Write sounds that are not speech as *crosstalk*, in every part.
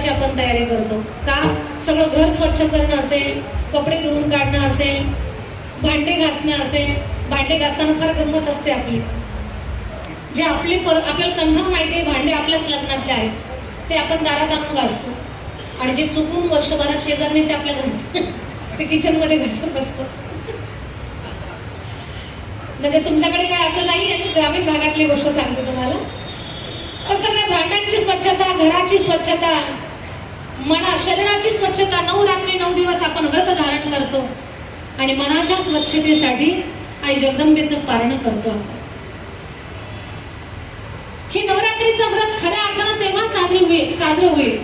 वर्षभराची आपण तयारी करतो. का? सगळं घर स्वच्छ करणं असेल कपडे धुवून काढणं असेल भांडे घासणं असेल भांडे घासताना फार गंमत असते आपली. जे आपले पर आपल्याला कन्फर्म माहिती आहे भांडे आपल्याच लग्नातले आहेत. ते आपण दारात आणून घासतो. आणि जे चुकून वर्षभरात शेजारणीचे आपल्या घर *laughs* ते किचनमध्ये घासत असतो. म्हणजे तुमच्याकडे काय असं नाही आहे ग्रामीण भागातली गोष्ट सांगते तुम्हाला. तर सगळ्या भांड्यांची स्वच्छता घराची स्वच्छता मना शरीराची स्वच्छता नऊ रात्री नऊ दिवस आपण व्रत धारण करतो. आणि मनाच्या स्वच्छतेसाठी आई जगदंबेचं पारण करतो हे नवरात्रीचं व्रत खऱ्या अर्थानं तेव्हा साजरी होईल साजरं होईल.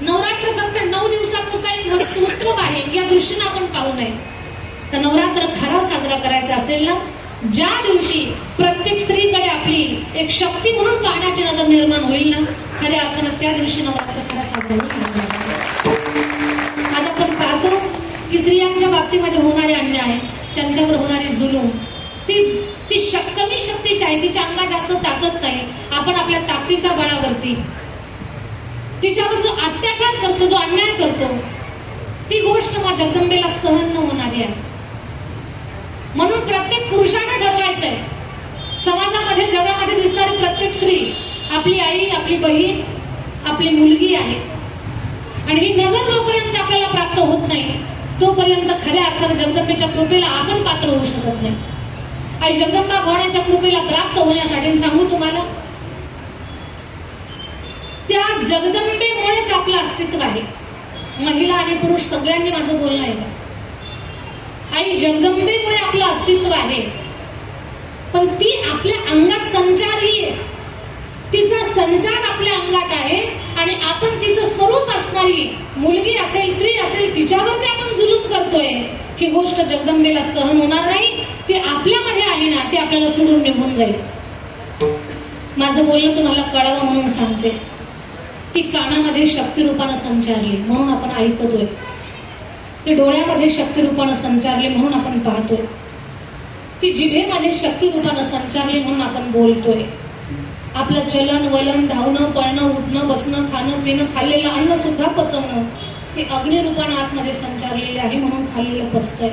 नवरात्र फक्त नऊ दिवसापुरता एक उत्सव आहे या दृष्टीनं आपण पाहू नये. तर नवरात्र खरा साजरा करायचा असेल ना? ज्या दिवशी प्रत्येक स्त्री आपली एक शक्ती म्हणून पाहण्याची नजर निर्माण होईल ना? खऱ्या अर्थानं त्या दिवशी नवरात्र खरा साजरा आज आपण पाहतो की स्त्रियांच्या बाबतीमध्ये होणारे अन्याय त्यांच्यावर होणारे जुलूम ती ती शक- कमी शक्तीची आहे तिच्या अंगात जास्त ताकद नाही. आपण आपल्या ताकदीच्या बळावरती तिच्यावर जो अत्याचार करतो जो अन्याय करतो ती गोष्ट मा जगदंबेला सहन न होणारी आहे. म्हणून प्रत्येक पुरुषानं ठरवायचंय समाजामध्ये जगामध्ये दिसणारी प्रत्येक स्त्री आपली आई आपली बहीण आपली मुलगी आहे. आणि ही नजर जोपर्यंत आपल्याला प्राप्त होत नाही तोपर्यंत खऱ्या अर्थानं जगदंबेच्या कृपेला आपण पात्र होऊ शकत नाही. आणि जगदंबा भवानाच्या कृपेला प्राप्त होण्यासाठी सांगू तुम्हाला त्या जगदंबेमुळेच आपलं अस्तित्व आहे. महिला आणि पुरुष सगळ्यांनी माझं बोलणं आहे आई जगदंबेमुळे आपलं अस्तित्व आहे. पण ती आपल्या अंगात संचारली आहे. तिचा संचार आपल्या अंगात आहे आणि आपण तिचं स्वरूप असणारी मुलगी असेल स्त्री असेल तिच्यावरती आपण जुलूम करतोय. ही गोष्ट जगदंबेला सहन होणार नाही ती आपल्यामध्ये आली ना ती आपल्याला सोडून निघून जाईल. माझं बोलणं तुम्हाला कळावं म्हणून सांगते. ती कानामध्ये शक्तिरूपानं संचारली म्हणून आपण ऐकतोय. ती डोळ्यामध्ये शक्तिरूपानं संचारली म्हणून आपण पाहतोय. ती जिभेमध्ये शक्तिरूपानं संचारली म्हणून आपण बोलतोय. आपलं चलन वलन धावणं पळणं उठणं बसणं खाणं पिणं खाल्लेलं अन्न सुद्धा पचवणं ते अग्निरूपानं आतमध्ये संचारलेले आहे म्हणून खाल्लेलं पचतंय.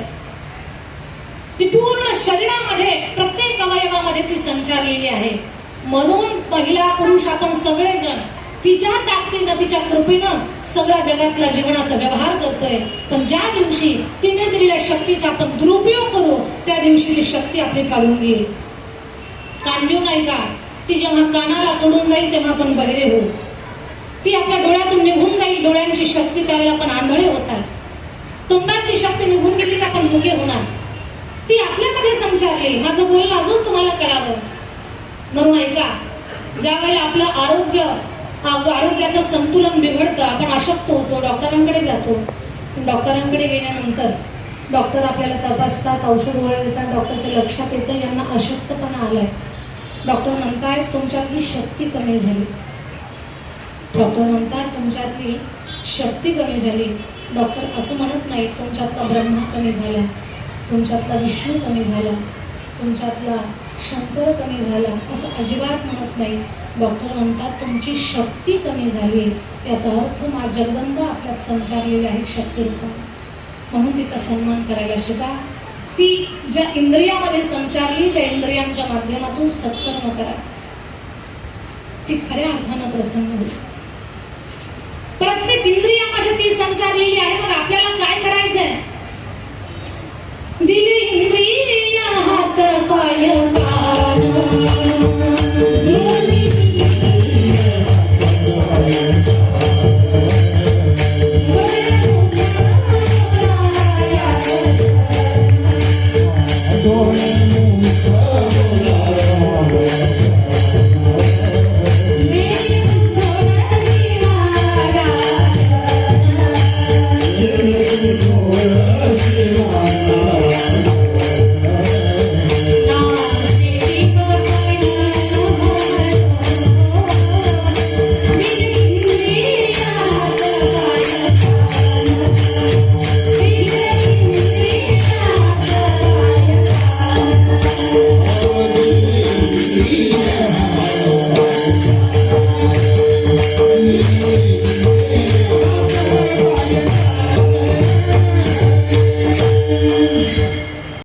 ती पूर्ण शरीरामध्ये प्रत्येक अवयवामध्ये ती संचारलेली आहे. म्हणून पहिला पुरुष आपण सगळेजण तिच्या ताकदीनं तिच्या कृपेनं सगळ्या जगातला जीवनाचा व्यवहार करतोय. पण ज्या दिवशी तिने दिलेल्या शक्तीचा आपण दुरुपयोग करू त्या दिवशी ती शक्ती आपली काढून घेईल. कांदिव नाही का? ती जेव्हा कानाला सोडून जाईल तेव्हा आपण बहिरे होऊ. ती आपल्या डोळ्यातून निघून जाईल डोळ्यांची शक्ती त्यावेळेला आपण आंधळे होतात. तोंडातली शक्ती निघून गेली तर आपण मुके होणार. ती आपल्यामध्ये संचारली. माझं बोलणं अजून तुम्हाला कळावं. म्हणून ऐका ज्या वेळेला आपलं आरोग्य आरोग्याचं संतुलन बिघडतं. आपण अशक्त होतो. डॉक्टरांकडे जातो. पण डॉक्टरांकडे गेल्यानंतर डॉक्टर आपल्याला तपासतात औषध गोळ्या देतात डॉक्टरच्या लक्षात येतं यांना अशक्तपणा आलाय. डॉक्टर म्हणतायत तुमच्यातली शक्ती कमी झाली. डॉक्टर म्हणतात तुमच्यातली शक्ती कमी झाली. डॉक्टर असं म्हणत नाही तुमच्यातला ब्रह्मा कमी झाला. तुमच्यातला विष्णू कमी झाला. तुमच्यातला शंकर कमी झाला असं अजिबात म्हणत नाही. डॉक्टर म्हणतात तुमची शक्ती कमी झाली त्याचा अर्थ मा जगदंबा आपल्यात संचारलेली आहे शक्तिरूप. म्हणून तिचा सन्मान करायला शिका. ती ज्या इंद्रियामध्ये संचारली त्या इंद्रियांच्या माध्यमातून सत्कर्म करा. ती खऱ्या अर्थानं प्रसन्न होईल. प्रत्येक इंद्रियामध्ये ती संचारलेली आहे मग आपल्याला